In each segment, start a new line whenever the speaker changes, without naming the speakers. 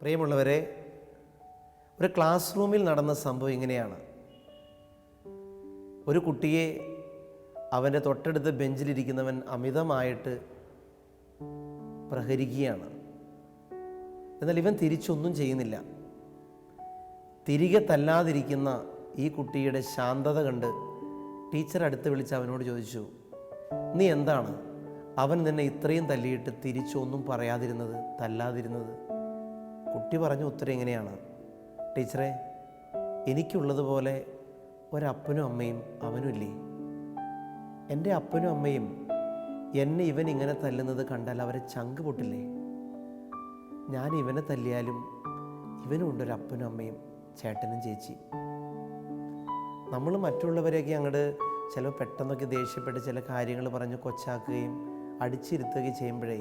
പ്രിയമുള്ളവരെ ഒരു ക്ലാസ് റൂമിൽ നടന്ന സംഭവം ഇങ്ങനെയാണ്. ഒരു കുട്ടിയെ അവന്റെ തൊട്ടടുത്ത് ബെഞ്ചിലിരിക്കുന്നവൻ അമിതമായിട്ട് പ്രഹരിക്കുകയാണ്. എന്നാൽ ഇവൻ തിരിച്ചൊന്നും ചെയ്യുന്നില്ല. തിരികെ തല്ലാതിരിക്കുന്ന ഈ കുട്ടിയുടെ ശാന്തത കണ്ട് ടീച്ചർ അടുത്ത് വിളിച്ച് അവനോട് ചോദിച്ചു നീ എന്താണ്? അവൻ നിന്നെ ഇത്രയും തല്ലിയിട്ട് തിരിച്ചൊന്നും പറയാതിരുന്നത് തല്ലാതിരുന്നത്? കുട്ടി പറഞ്ഞ ഉത്തരം എങ്ങനെയാണ് ടീച്ചറെ എനിക്കുള്ളതുപോലെ ഒരപ്പനും അമ്മയും അവനും അവനുമില്ലേ? എന്റെ അപ്പനും അമ്മയും എന്നെ ഇവൻ ഇങ്ങനെ തല്ലുന്നത് കണ്ടാൽ അവരെ ചങ്ക് പൊട്ടില്ലേ? ഞാൻ ഇവനെ തല്ലിയാലും ഇവനും ഉണ്ടൊരു അപ്പനും അമ്മയും ചേട്ടനും ചേച്ചി. നമ്മൾ മറ്റുള്ളവരെയൊക്കെ അങ്ങോട്ട് ചില പെട്ടെന്നൊക്കെ ദേഷ്യപ്പെട്ട് ചില കാര്യങ്ങൾ പറഞ്ഞ് കൊച്ചാക്കുകയും അടിച്ചിരുത്തുകയും ചെയ്യുമ്പോഴേ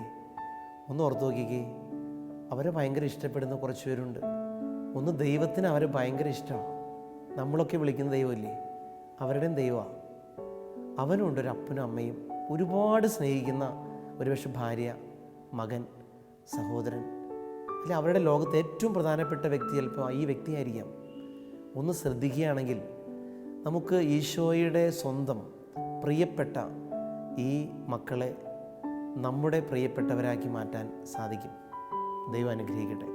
ഒന്ന് ഓർത്ത് നോക്കിക്കേ അവരെ ഭയങ്കര ഇഷ്ടപ്പെടുന്ന കുറച്ച് പേരുണ്ട്. ഒന്ന് ദൈവത്തിന് അവരെ ഭയങ്കര ഇഷ്ടമാണ്. നമ്മളൊക്കെ വിളിക്കുന്ന ദൈവമില്ലേ? അവരുടെയും ദൈവമാണ് അവനുണ്ട് ഒരു അപ്പനും അമ്മയും ഒരുപാട് സ്നേഹിക്കുന്ന ഒരുപക്ഷെ ഭാര്യ മകൻ സഹോദരൻ. അല്ലെ അവരുടെ ലോകത്ത് ഏറ്റവും പ്രധാനപ്പെട്ട വ്യക്തി ചിലപ്പോൾ ഈ വ്യക്തിയായിരിക്കാം. ഒന്ന് ശ്രദ്ധിക്കുകയാണെങ്കിൽ നമുക്ക് ഈശോയുടെ സ്വന്തം പ്രിയപ്പെട്ട ഈ മക്കളെ നമ്മുടെ പ്രിയപ്പെട്ടവരാക്കി മാറ്റാൻ സാധിക്കും. ദൈവം അനുഗ്രഹിക്കട്ടെ.